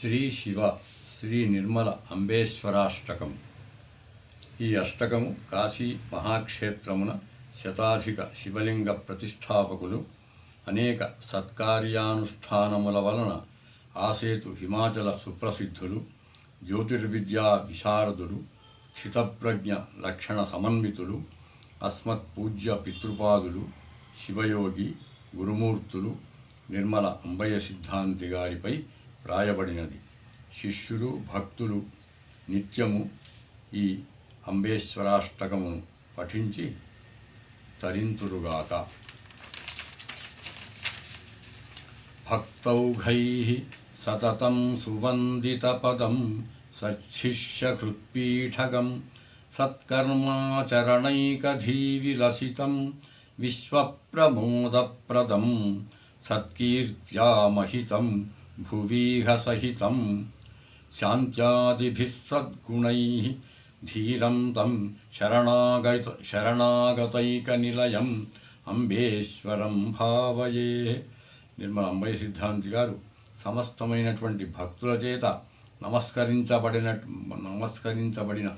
శ్రీ శివ శ్రీ నిర్మల అంబేశ్వరాష్టకం. ఈ అష్టకము కాశీ మహాక్షేత్రమున శతాధిక శివలింగ ప్రతిష్టాపకులు అనేక సత్కార్యానుష్ఠానముల వలన ఆసేతు హిమాచల సుప్రసిద్ధులు జ్యోతిర్విద్యా విశారదులు స్థితప్రజ్ఞ లక్షణ సమన్వితులు అస్మత్ పూజ్య పితృపాదులు శివయోగి గురుమూర్తులు నిర్మల అంబయ్య సిద్ధాంతి గారిపై రాయబడినది. శిష్యులు భక్తులు నిత్యము ఈ అంబేశ్వరాష్టకమును పఠించి తరింతురుగాక. భక్తౌఘై సతతం సువందితపదం సచ్చిష్యహృత్పీఠగం సత్కర్మాచరణైకధీవిలసితం విశ్వప్రమోదప్రదం సత్కీర్త్యామహితం భువీహ సహితం శాంత్యాదిభిः సద్గుణైः ధీరం తం శరణాగత శరణాగతైకనిలయం అంబేశ్వరం భావయే. నిర్మల అంబయ్య సిద్ధాంతి గారు సమస్తమైనటువంటి భక్తుల చేత నమస్కరించబడిన నమస్కరించబడిన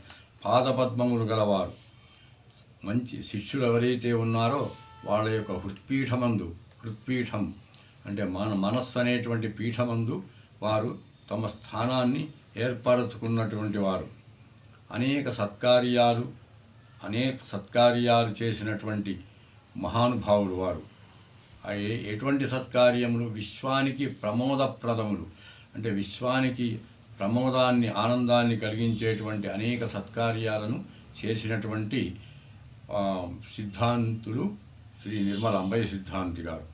పాదపద్మములు గలవారు. మంచి శిష్యులు ఎవరైతే ఉన్నారో వాళ్ళ యొక్క హృత్పీఠమందు హృత్పీఠం అంటే మన మనస్సు అనేటువంటి పీఠమందు వారు తమ స్థానాన్ని ఏర్పరచుకున్నటువంటి వారు. అనేక సత్కార్యాలు అనేక సత్కార్యాలు చేసినటువంటి మహానుభావులు వారు. ఎటువంటి సత్కార్యములు? విశ్వానికి ప్రమోదప్రదములు. అంటే విశ్వానికి ప్రమోదాన్ని ఆనందాన్ని కలిగించేటువంటి అనేక సత్కార్యాలను చేసినటువంటి సిద్ధాంతులు శ్రీ నిర్మల అంబయ్య సిద్ధాంతి గారు.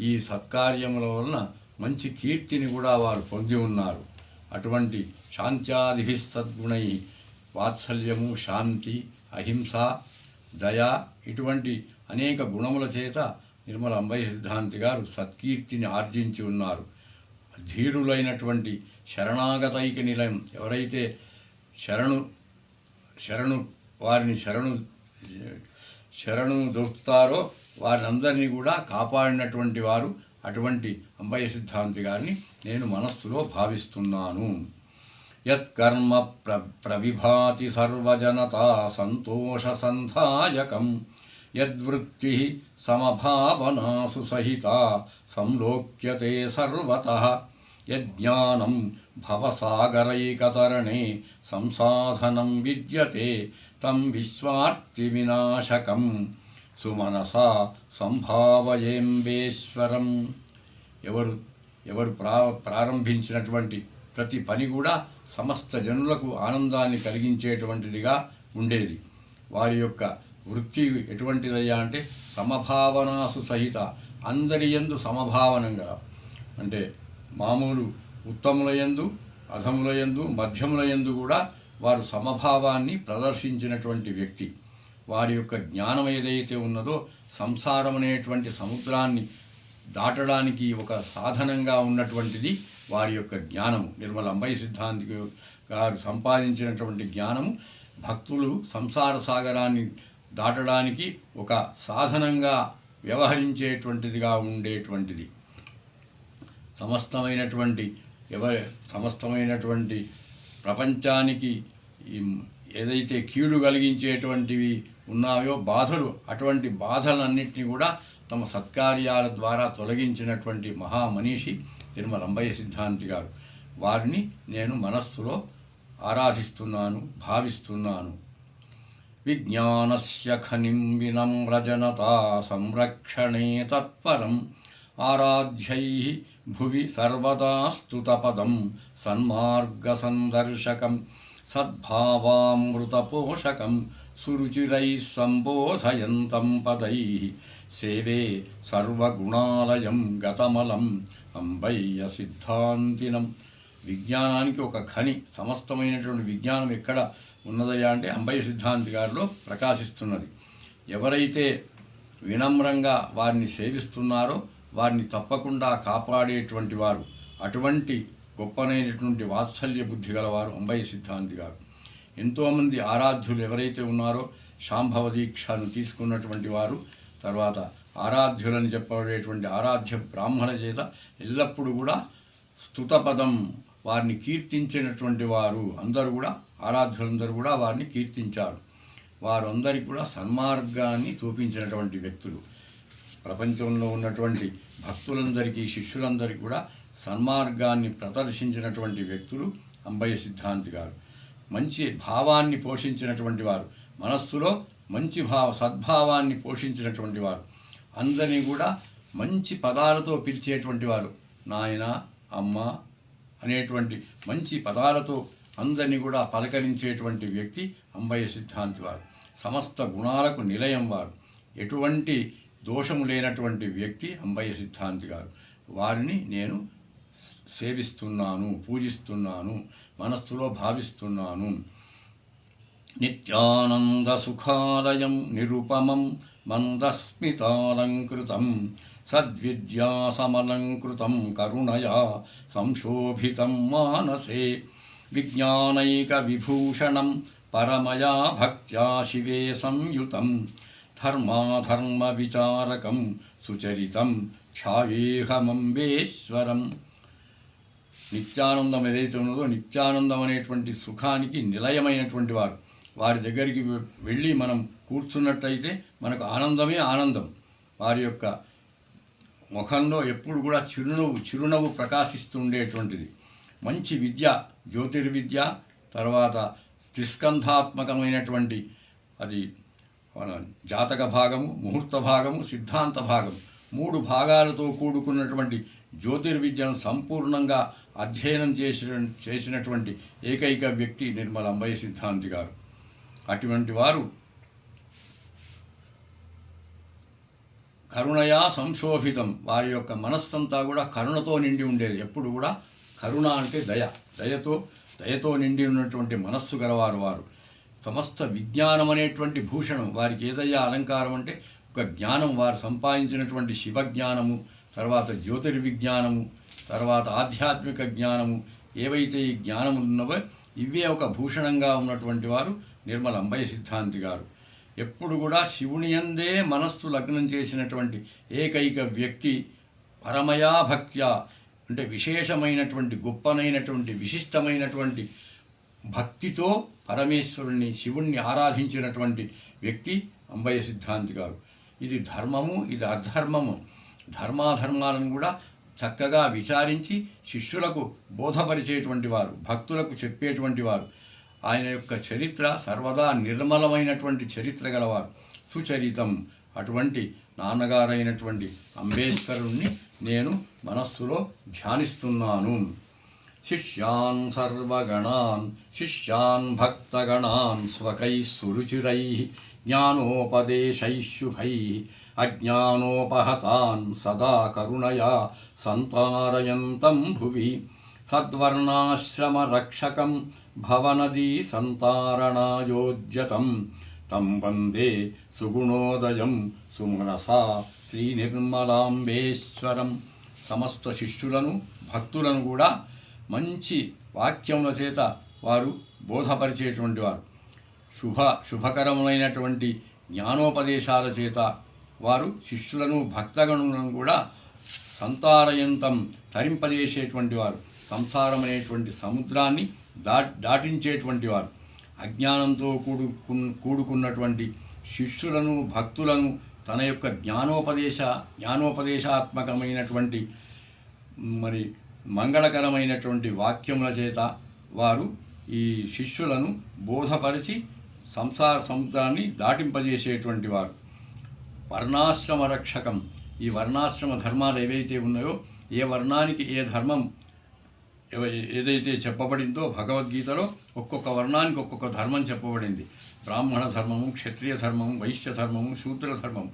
ఈ సత్కార్యముల వలన మంచి కీర్తిని కూడా వారు పొంది ఉన్నారు. అటువంటి శాంత్యాదిభి సద్గుణై వాత్సల్యము శాంతి అహింస దయ ఇటువంటి అనేక గుణముల చేత నిర్మల అంబయ్య సిద్ధాంతి గారు సత్కీర్తిని ఆర్జించి ఉన్నారు. ధీరులైనటువంటి శరణాగతైక నిలయం ఎవరైతే శరణు శరణు వారిని శరణు శరణు దొరుకుతారో వారినందరినీ కూడా కాపాడినటువంటి వారు అటువంటి అంబయ్య సిద్ధాంతి గారిని నేను మనస్సులో భావిస్తున్నాను. యత్కర్మ ప్ర ప్రవిభాతి సర్వజనతా సంతోష సంధాయకం. యద్వృత్తి సమభావనాసు సహిత సంలోక్యతే సర్వత. యజ్ఞానం భవసాగరైకతరణే సంసాధనం విద్యతే తం విశ్వార్తి వినాశకం సుమనసా సంభావయేంబేశ్వరం ఎవరు ఎవరు ప్రా ప్రారంభించినటువంటి ప్రతి పని కూడా సమస్త జనులకు ఆనందాన్ని కలిగించేటువంటిదిగా ఉండేది. వారి యొక్క వృత్తి ఎటువంటిదయ్యా అంటే సమభావనాసు సహిత అందరి యందు సమభావనంగా. అంటే మామూలు ఉత్తముల యందు అధముల యందు మధ్యముల యందు కూడా వారు సమభావాన్ని ప్రదర్శించినటువంటి వ్యక్తి. వారి యొక్క జ్ఞానం ఏదైతే ఉన్నదో సంసారం అనేటువంటి సముద్రాన్ని దాటడానికి ఒక సాధనంగా ఉన్నటువంటిది వారి యొక్క జ్ఞానము. నిర్మల అంబయ్య సిద్ధాంతి గారు సంపాదించినటువంటి జ్ఞానము భక్తులు సంసార సాగరాన్ని దాటడానికి ఒక సాధనంగా వ్యవహరించేటువంటిదిగా ఉండేటువంటిది. సమస్తమైనటువంటి ఎవ సమస్తమైనటువంటి ప్రపంచానికి ఏదైతే కీడు కలిగించేటువంటివి ఉన్నాయో బాధలు అటువంటి బాధలన్నింటినీ కూడా తమ సత్కార్యాల ద్వారా తొలగించినటువంటి మహామనీషి తిరుమల అంబయ్య సిద్ధాంతి గారు. వారిని నేను మనస్సులో ఆరాధిస్తున్నాను భావిస్తున్నాను. విజ్ఞానస్య ఖనిం వినమ్రజనతా సంరక్షణే తత్పరం ఆరాధ్యై భువి సర్వదా స్తుతపదం సన్మార్గసందర్శకం సద్భావామృతపోషకం సురుచిరై సంబోధయంతం పదై సేవే సర్వగుణాలయం గతమలం అంబయ్య సిద్ధాంతినం. విజ్ఞానానికి ఒక ఖని సమస్తమైనటువంటి విజ్ఞానం ఎక్కడ ఉన్నదయ్యా అంటే అంబయ్య సిద్ధాంతి గారిలో ప్రకాశిస్తున్నది. ఎవరైతే వినమ్రంగా వారిని సేవిస్తున్నారో వారిని తప్పకుండా కాపాడేటువంటి వారు అటువంటి గొప్పనైనటువంటి వాత్సల్య బుద్ధి గలవారు అంబయ్య సిద్ధాంతి గారు. ఎంతోమంది ఆరాధ్యులు ఎవరైతే ఉన్నారో శాంభవ దీక్షను తీసుకున్నటువంటి వారు తర్వాత ఆరాధ్యులని చెప్పబడేటువంటి ఆరాధ్య బ్రాహ్మణ చేత ఎల్లప్పుడూ కూడా స్తుతపదం వారిని కీర్తించినటువంటి వారు అందరూ కూడా ఆరాధ్యులందరూ కూడా వారిని కీర్తించారు. వారందరికీ కూడా సన్మార్గాన్ని చూపించినటువంటి వ్యక్తులు. ప్రపంచంలో ఉన్నటువంటి భక్తులందరికీ శిష్యులందరికీ కూడా సన్మార్గాన్ని ప్రదర్శించినటువంటి వ్యక్తులు అంబయ్య సిద్ధాంతి గారు. మంచి భావాన్ని పోషించినటువంటి వారు. మనస్సులో మంచి భావ సద్భావాన్ని పోషించినటువంటి వారు. అందరినీ కూడా మంచి పదాలతో పిలిచేటువంటి వారు. నాయన అమ్మ అనేటువంటి మంచి పదాలతో అందరినీ కూడా పలకరించేటువంటి వ్యక్తి అంబయ్య సిద్ధాంతి వారు. సమస్త గుణాలకు నిలయం వారు. ఎటువంటి దోషము లేనటువంటి వ్యక్తి అంబయ్య సిద్ధాంతి గారు. వారిని నేను సేవిస్తున్నాను పూజిస్తున్నాను మనస్సులో భావిస్తున్నాను. నిత్యానంద సుఖాలయం నిరుపమం మందస్మితాలంకృతం సద్విద్యాసమలంకృతం కరుణయా సంశోభితం మానసే. విజ్ఞానైక విభూషణం పరమయా భక్త్యా శివే సంయుతం. ధర్మాధర్మవిచారకం సుచరితం ఛాయేహమంబేశ్వరం నిత్యానందం ఏదైతే ఉన్నదో నిత్యానందం అనేటువంటి సుఖానికి నిలయమైనటువంటి వారు వారి దగ్గరికి వె- వెళ్ళి మనం కూర్చున్నట్టయితే మనకు ఆనందమే ఆనందం. వారి యొక్క ముఖంలో ఎప్పుడు కూడా చిరునవ్వు చిరునవ్వు ప్రకాశిస్తూ ఉండేటువంటిది. మంచి విద్య జ్యోతిర్విద్య తర్వాత త్రిస్కంధాత్మకమైనటువంటి అది జాతక భాగము ముహూర్త భాగము సిద్ధాంత భాగం మూడు భాగాలతో కూడుకున్నటువంటి జ్యోతిర్విద్యను సంపూర్ణంగా అధ్యయనం చేసిన చేసినటువంటి ఏకైక వ్యక్తి నిర్మల అంబయ్య సిద్ధాంతి గారు. అటువంటి వారు కరుణయా సంశోభితం. వారి యొక్క మనస్సంతా కూడా కరుణతో నిండి ఉండేది. ఎప్పుడు కూడా కరుణ అంటే దయ. దయతో దయతో నిండి ఉన్నటువంటి మనస్సు గలవారు వారు. సమస్త విజ్ఞానం అనేటువంటి భూషణం వారికి ఏదయ్యా అలంకారం అంటే ఒక జ్ఞానం వారు సంపాదించినటువంటి శివ జ్ఞానము తర్వాత జ్యోతిర్విజ్ఞానము తర్వాత ఆధ్యాత్మిక జ్ఞానము ఏవైతే ఈ జ్ఞానములు ఉన్నవో ఇవే ఒక భూషణంగా ఉన్నటువంటి వారు నిర్మల అంబయ్య సిద్ధాంతి గారు. ఎప్పుడు కూడా శివుని అందే మనస్సు లగ్నం చేసినటువంటి ఏకైక వ్యక్తి పరమయా భక్త్యా అంటే విశేషమైనటువంటి గొప్పనైనటువంటి విశిష్టమైనటువంటి భక్తితో పరమేశ్వరుణ్ణి శివుణ్ణి ఆరాధించినటువంటి వ్యక్తి అంబయ్య సిద్ధాంతి గారు. ఇది ధర్మము ఇది అధర్మము. ధర్మాధర్మాలను కూడా చక్కగా విచారించి శిష్యులకు బోధపరిచేటువంటి వారు భక్తులకు చెప్పేటువంటి వారు. ఆయన యొక్క చరిత్ర సర్వదా నిర్మలమైనటువంటి చరిత్ర గలవారు. సుచరితం అటువంటి నాన్నగారైనటువంటి అంబేద్కరుణ్ణి నేను మనస్సులో ధ్యానిస్తున్నాను. శిష్యాన్ సర్వగణాన్ శిష్యాన్ భక్తగణాన్ స్వకై సురుచిరై జ్ఞానోపదేశై శుభై అజ్ఞానోపహతాన్ సదా కరుణయా సంతారయంతం భువి సద్వర్ణాశ్రమరక్షకం భవనదీ సంతారణాయోజ్యతం తం వందే సుగుణోదయం సుమనసా శ్రీనిర్మలాంబేశ్వరం. సమస్త శిష్యులను భక్తులను కూడా మంచి వాక్యముల చేత వారు బోధపరిచేటువంటి వారు. శుభ శుభకరములైనటువంటి జ్ఞానోపదేశాల చేత వారు శిష్యులను భక్తగణులను కూడా సంతారయంతం తరింపజేసేటువంటి వారు. సంసారం అనేటువంటి సముద్రాన్ని దా దాటించేటువంటి వారు. అజ్ఞానంతో కూడుకు కూడుకున్నటువంటి శిష్యులను భక్తులను తన యొక్క జ్ఞానోపదేశ జ్ఞానోపదేశాత్మకమైనటువంటి మరి మంగళకరమైనటువంటి వాక్యముల చేత వారు ఈ శిష్యులను బోధపరిచి సంసార సముద్రాన్ని దాటింపజేసేటువంటి వారు. వర్ణాశ్రమ రక్షకం. ఈ వర్ణాశ్రమ ధర్మాలు ఏవైతే ఉన్నాయో ఏ వర్ణానికి ఏ ధర్మం ఏదైతే చెప్పబడిందో భగవద్గీతలో ఒక్కొక్క వర్ణానికి ఒక్కొక్క ధర్మం చెప్పబడింది. బ్రాహ్మణ ధర్మము క్షత్రియ ధర్మము వైశ్య ధర్మము శూద్ర ధర్మం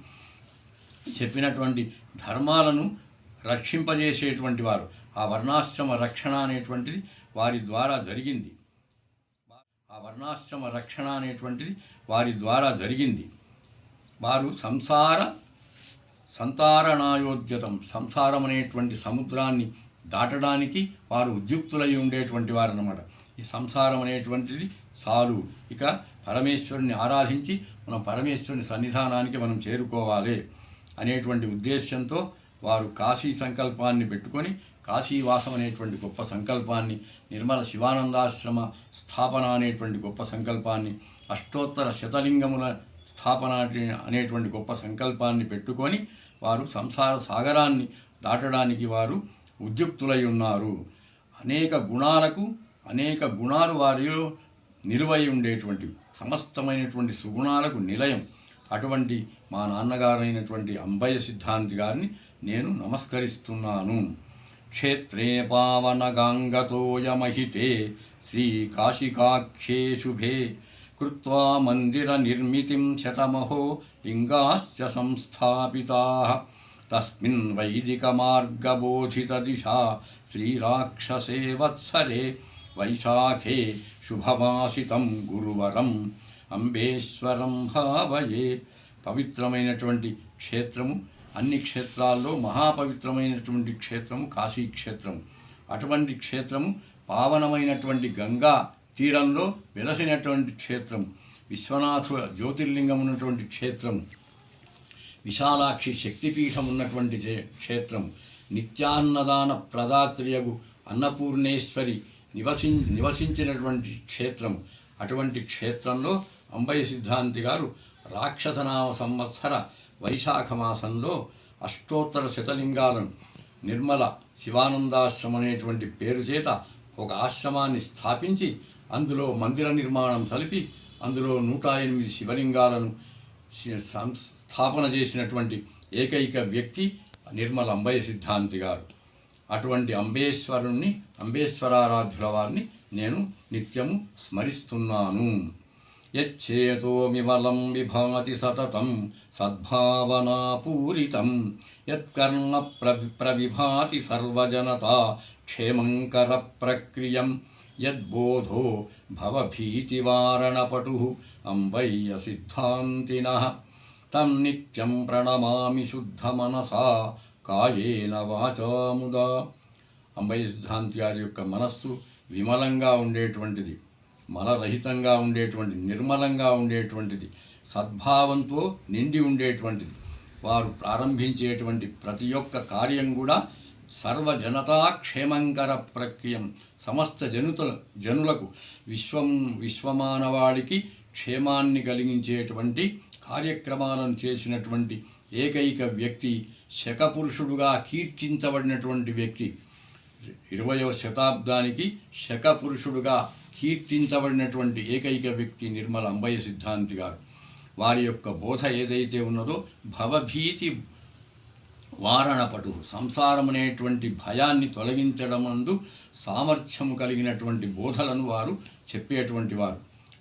చెప్పినటువంటి ధర్మాలను రక్షింపజేసేటువంటి వారు. ఆ వర్ణాశ్రమ రక్షణ అనేటువంటిది వారి ద్వారా జరిగింది. ఆ వర్ణాశ్రమ రక్షణ అనేటువంటిది వారి ద్వారా జరిగింది. వారు సంసార సంతారణాయోద్యతం సంసారం అనేటువంటి సముద్రాన్ని దాటడానికి వారు ఉద్యుక్తులై ఉండేటువంటి వారు అన్నమాట ఈ సంసారం అనేటువంటిది సాలు ఇక పరమేశ్వరుని ఆరాధించి మనం పరమేశ్వరుని సన్నిధానానికి మనం చేరుకోవాలి అనేటువంటి ఉద్దేశ్యంతో వారు కాశీ సంకల్పాన్ని పెట్టుకొని కాశీవాసం అనేటువంటి గొప్ప సంకల్పాన్ని నిర్మల శివానందాశ్రమ స్థాపన అనేటువంటి గొప్ప సంకల్పాన్ని అష్టోత్తర శతలింగముల స్థాపన అనేటువంటి గొప్ప సంకల్పాన్ని పెట్టుకొని వారు సంసార సాగరాన్ని దాటడానికి వారు ఉద్యుక్తులై ఉన్నారు. అనేక గుణాలకు అనేక గుణాలు వారిలో నిలువై ఉండేటువంటి సమస్తమైనటువంటి సుగుణాలకు నిలయం. అటువంటి మా నాన్నగారైనటువంటి అంబయ్య సిద్ధాంతి గారిని నేను నమస్కరిస్తున్నాను. క్షేత్రే పావనగాంగతోయమహితే శ్రీకాశికాఖ్యే శుభే కృత్వా మందిరనిర్మితిం శతమహో లింగాశ్చ సంస్థాపితాः తస్మిన్ వైదికమార్గబోధితదిశా శ్రీరాక్షసే వత్సరే వైశాఖే శుభమాసితం గురువరం అంబేశ్వరం భావయే పవిత్రమైనటువంటి క్షేత్రము అన్ని క్షేత్రాల్లో మహాపవిత్రమైనటువంటి క్షేత్రము కాశీ క్షేత్రము అటువంటి క్షేత్రము పావనమైనటువంటి గంగా తీరంలో వెలసినటువంటి క్షేత్రం. విశ్వనాథ జ్యోతిర్లింగం ఉన్నటువంటి క్షేత్రం. విశాలాక్షి శక్తిపీఠం ఉన్నటువంటి క్షేత్రం. నిత్యాన్నదాన ప్రదాత్రియగు అన్నపూర్ణేశ్వరి నివసి నివసించినటువంటి క్షేత్రం. అటువంటి క్షేత్రంలో అంబయ్య సిద్ధాంతి గారు రాక్షసనామ సంవత్సర వైశాఖ మాసంలో అష్టోత్తర శతలింగాలను నిర్మల శివానందాశ్రమం అనేటువంటి పేరు చేత ఒక ఆశ్రమాన్ని స్థాపించి అందులో మందిర నిర్మాణం కలిపి అందులో నూట ఎనిమిది శివలింగాలను స్థాపన చేసినటువంటి ఏకైక వ్యక్తి నిర్మల అంబయ్య సిద్ధాంతి గారు. అటువంటి అంబేశ్వరుణ్ణి అంబేశ్వరారాధ్యుల వారిని నేను నిత్యము స్మరిస్తున్నాను. యచ్చేతోమిమలం విభాతి సతతం సద్భావనాపూరితం. యత్కర్ణ ప్ర ప్రవిభాతి సర్వజనత క్షేమంకర ప్రక్రియం. యద్బోధో భవభీతివారణపటు అంబయ్య సిద్ధాంతిన. తం నిత్యం ప్రణమామి శుద్ధమనసా కాయేన వాచాముదా అంబయ్య సిద్ధాంతి గారి యొక్క మనస్సు విమలంగా ఉండేటువంటిది. మలరహితంగా ఉండేటువంటి నిర్మలంగా ఉండేటువంటిది సద్భావంతో నిండి ఉండేటువంటిది. వారు ప్రారంభించేటువంటి ప్రతి ఒక్క కార్యం కూడా సర్వజనతా క్షేమంకర ప్రక్రియం. సమస్త జనుతుల జనులకు విశ్వం విశ్వమానవాడికి క్షేమాన్ని కలిగించేటువంటి కార్యక్రమాలను చేసినటువంటి ఏకైక వ్యక్తి శకపురుషుడుగా కీర్తించబడినటువంటి వ్యక్తి. ఇరవయవ శతాబ్దానికి శకపురుషుడుగా కీర్తించబడినటువంటి ఏకైక వ్యక్తి నిర్మల అంబయ్య సిద్ధాంతి గారు. వారి యొక్క బోధ ఏదైతే ఉన్నదో భవభీతి వారణపటు సంసారమనేటువంటి భయాన్ని తొలగించడమందు సామర్థ్యము కలిగినటువంటి బోధలను వారు చెప్పేటువంటి వారు.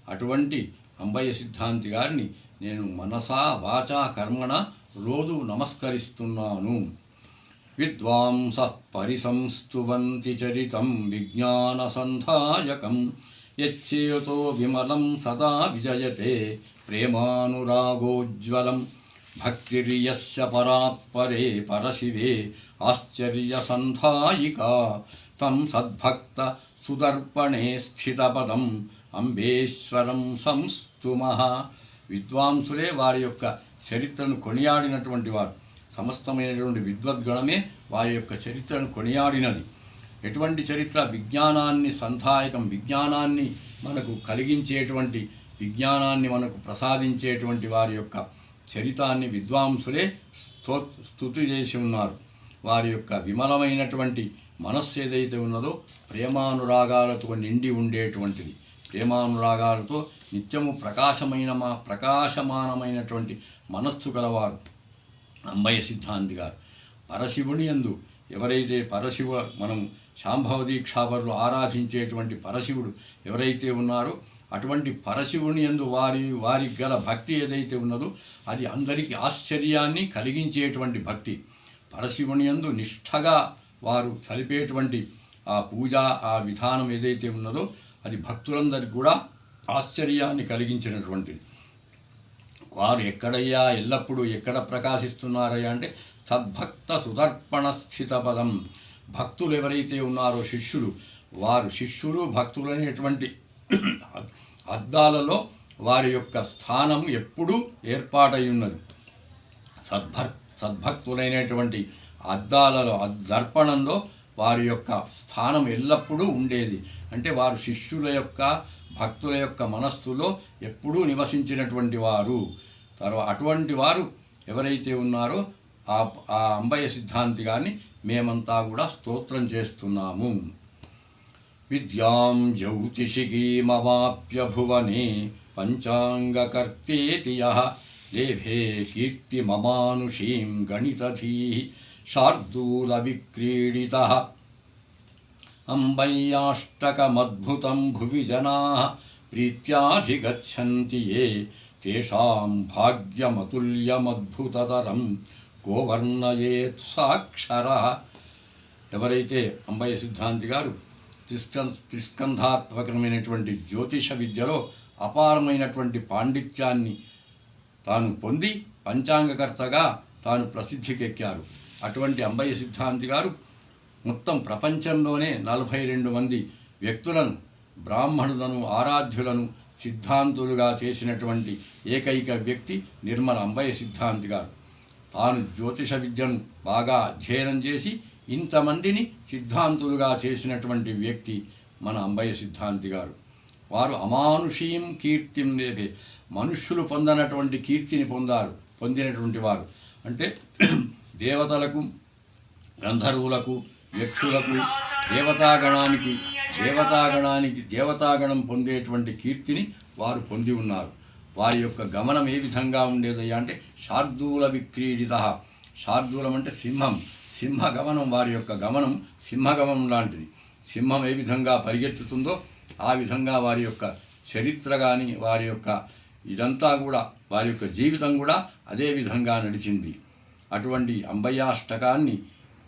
అటువంటి అంబయ్య సిద్ధాంతి గారిని నేను మనసా వాచా కర్మణ రోజు నమస్కరిస్తున్నాను. విద్వాంస పరిసంస్తువంతి చరితం విజ్ఞానసంధాయకం యచ్చేతో విమలం సదా విజయతే ప్రేమానురాగోజ్వలం భక్తిర్యస్య పరాత్పరే పరశివే ఆశ్చర్యసంధాయికా తం సద్భక్త సుదర్పణే స్థితపదం అంబేశ్వరం సంస్తుమః విద్వాంసులే వారి యొక్క చరిత్రను కొనియాడినటువంటి వారు సమస్తమైనటువంటి విద్వద్గణమే వారి యొక్క చరిత్రను కొనియాడినది. ఎటువంటి చరిత్ర విజ్ఞానాన్ని సంధాయకం విజ్ఞానాన్ని మనకు కలిగించేటువంటి విజ్ఞానాన్ని మనకు ప్రసాదించేటువంటి వారి యొక్క చరితాన్ని విద్వాంసులే స్తో స్తుతి చేసి ఉన్నారు. వారి యొక్క విమలమైనటువంటి మనస్సు ఏదైతే ఉన్నదో ప్రేమానురాగాలతో నిండి ఉండేటువంటిది. ప్రేమానురాగాలతో నిత్యము ప్రకాశమైన మా ప్రకాశమానమైనటువంటి మనస్సు గలవారు. అంబయ్య సిద్ధాంతి గారు. పరశివుని యందు ఎవరైతే పరశివ మనం శాంభవ దీక్షాపరులు ఆరాధించేటువంటి పరశివుడు ఎవరైతే ఉన్నారో అటువంటి పరశివుని యందు వారి వారికి గల భక్తి ఏదైతే ఉన్నదో అది అందరికీ ఆశ్చర్యాన్ని కలిగించేటువంటి భక్తి. పరశివుని యందు నిష్ఠగా వారు చలిపేటువంటి ఆ పూజ ఆ విధానం ఏదైతే ఉన్నదో అది భక్తులందరికీ కూడా ఆశ్చర్యాన్ని కలిగించినటువంటిది. వారు ఎక్కడయ్యా? ఎల్లప్పుడూ ఎక్కడ ప్రకాశిస్తున్నారయ్యా అంటే సద్భక్త సుదర్పణ స్థిత పదం. భక్తులు ఎవరైతే ఉన్నారో శిష్యులు వారు శిష్యులు భక్తులు అనేటువంటి అద్దాలలో వారి యొక్క స్థానం ఎప్పుడూ ఏర్పాటై ఉన్నది. సద్భక్ సద్భక్తులైనటువంటి అద్దాలలో దర్పణంలో వారి యొక్క స్థానం ఎల్లప్పుడూ ఉండేది. అంటే వారు శిష్యుల యొక్క భక్తుల యొక్క మనస్సులో ఎప్పుడూ నివసించినటువంటి వారు. తర్వాత అటువంటి వారు ఎవరైతే ఉన్నారో ఆ ఆ అంబయ్య సిద్ధాంతి గారిని మేమంతా కూడా స్తోత్రం చేస్తున్నాము. విద్యాం జ్యోతిషికీమవాప్య భువనే పంచాంగకర్తేతి యః లేభే కీర్తిమమానుషీం గణితధీ శార్దూల విక్రీడిత అంబయ్యాష్టకమద్భుతం భువి జనా ప్రీత్యాధిగచ్చంతి ఏ తేషాం భాగ్యమతుల్యమద్భుతతరం గోవర్ణయేత్ సాక్షర ఎవరైతే అంబయ్య సిద్ధాంతి గారు త్రిస్కం త్రిస్కంధాత్మకమైనటువంటి జ్యోతిష విద్యలో అపారమైనటువంటి పాండిత్యాన్ని తాను పొంది పంచాంగకర్తగా తాను ప్రసిద్ధికెక్కారు. అటువంటి అంబయ్య సిద్ధాంతి గారు మొత్తం ప్రపంచంలోనే నలభై రెండు మంది వ్యక్తులను బ్రాహ్మణులను ఆరాధ్యులను సిద్ధాంతులుగా చేసినటువంటి ఏకైక వ్యక్తి నిర్మల అంబయ్య సిద్ధాంతి గారు. తాను జ్యోతిష విద్యను బాగా అధ్యయనం చేసి ఇంతమందిని సిద్ధాంతులుగా చేసినటువంటి వ్యక్తి మన అంబయ్య సిద్ధాంతి గారు. వారు అమానుషీం కీర్తిం లేపే మనుష్యులు పొందనటువంటి కీర్తిని పొందారు పొందినటువంటి వారు. అంటే దేవతలకు గంధర్వులకు యక్షులకు దేవతాగణానికి దేవతాగణానికి దేవతాగణం పొందేటువంటి కీర్తిని వారు పొంది ఉన్నారు. వారి యొక్క గమనం ఏ విధంగా ఉండేదయ్యా అంటే శార్దూల విక్రీడిత. శార్దూలం అంటే సింహం. సింహ గమనం వారి యొక్క గమనం సింహగమనం లాంటిది. సింహం ఏ విధంగా పరిగెత్తుతుందో ఆ విధంగా వారి యొక్క చరిత్ర కానీ వారి యొక్క ఇదంతా కూడా వారి యొక్క జీవితం కూడా అదే విధంగా నడిచింది. అటువంటి అంబయ్యాష్టకాన్ని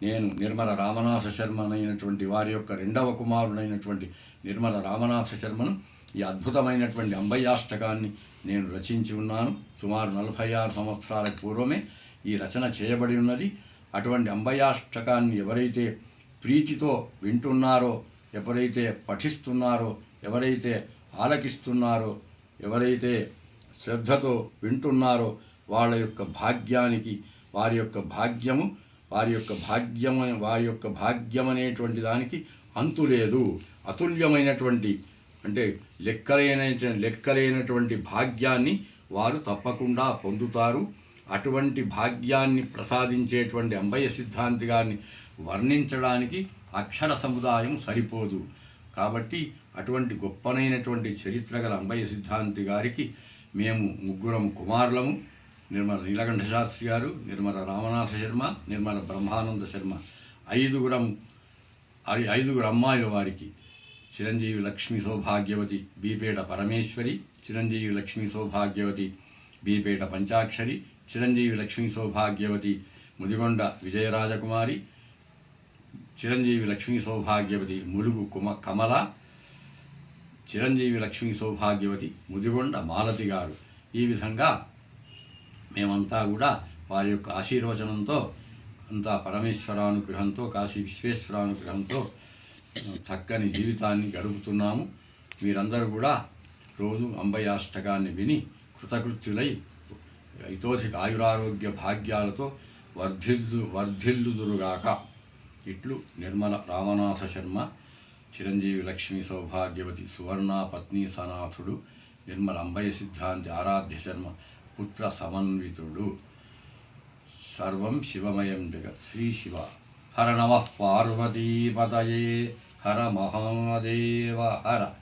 నేను నిర్మల రామనాథ శర్మనైనటువంటి వారి యొక్క రెండవ కుమారుడైనటువంటి నిర్మల రామనాథ శర్మను ఈ అద్భుతమైనటువంటి అంబయ్యాష్టకాన్ని నేను రచించి ఉన్నాను. సుమారు నలభై ఆరు సంవత్సరాల పూర్వమే ఈ రచన చేయబడి ఉన్నది. అటువంటి అంబయాష్టకాన్ని ఎవరైతే ప్రీతితో వింటున్నారో ఎవరైతే పఠిస్తున్నారో ఎవరైతే ఆలకిస్తున్నారో ఎవరైతే శ్రద్ధతో వింటున్నారో వాళ్ళ యొక్క భాగ్యానికి వారి యొక్క భాగ్యము వారి యొక్క భాగ్యం వారి యొక్క భాగ్యం అనేటువంటి దానికి అంతు లేదు. అతుల్యమైనటువంటి అంటే లెక్కలేన లెక్కలేనటువంటి భాగ్యాన్ని వారు తప్పకుండా పొందుతారు. అటువంటి భాగ్యాన్ని ప్రసాదించేటువంటి అంబయ్య సిద్ధాంతి గారిని వర్ణించడానికి అక్షర సముదాయం సరిపోదు. కాబట్టి అటువంటి గొప్పనైనటువంటి చరిత్ర గల అంబయ్య సిద్ధాంతి గారికి మేము ముగ్గురం కుమారులము. నిర్మల నీలకంఠ శాస్త్రి గారు నిర్మల రామనాథ శర్మ నిర్మల బ్రహ్మానంద శర్మ. ఐదుగురం ఐ- ఐదుగురు అమ్మాయిల వారికి చిరంజీవి లక్ష్మీ సౌభాగ్యవతి బీపేట పరమేశ్వరి చిరంజీవి లక్ష్మీ సౌభాగ్యవతి బీపేట పంచాక్షరి చిరంజీవి లక్ష్మీ సౌభాగ్యవతి ముదిగొండ విజయరాజకుమారి చిరంజీవి లక్ష్మీ సౌభాగ్యవతి ములుగు కుమ కమల చిరంజీవి లక్ష్మీ సౌభాగ్యవతి ముదిగొండ మాలతి గారు. ఈ విధంగా మేమంతా కూడా వారి యొక్క ఆశీర్వచనంతో అంతా పరమేశ్వరానుగ్రహంతో కాశీ విశ్వేశ్వరానుగ్రహంతో చక్కని జీవితాన్ని గడుపుతున్నాము. మీరందరూ కూడా రోజు అంబయాష్టకాన్ని విని కృతకృత్యులై ఇతోధిక ఆయురారోగ్య భాగ్యాలతో వర్ధిల్లు వర్ధిల్లుదురుగాక. ఇట్లు నిర్మల రామనాథ శర్మ చిరంజీవి లక్ష్మీ సౌభాగ్యవతి సువర్ణ పత్ని సనాథుడు నిర్మల అంబయ సిద్ధాంతి ఆరాధ్య శర్మ పుత్ర సమన్వితుడు. సర్వం శివమయం జగత్ శ్రీ శివ. హర నమ పార్వతీపదయే హర మహాదేవ హర.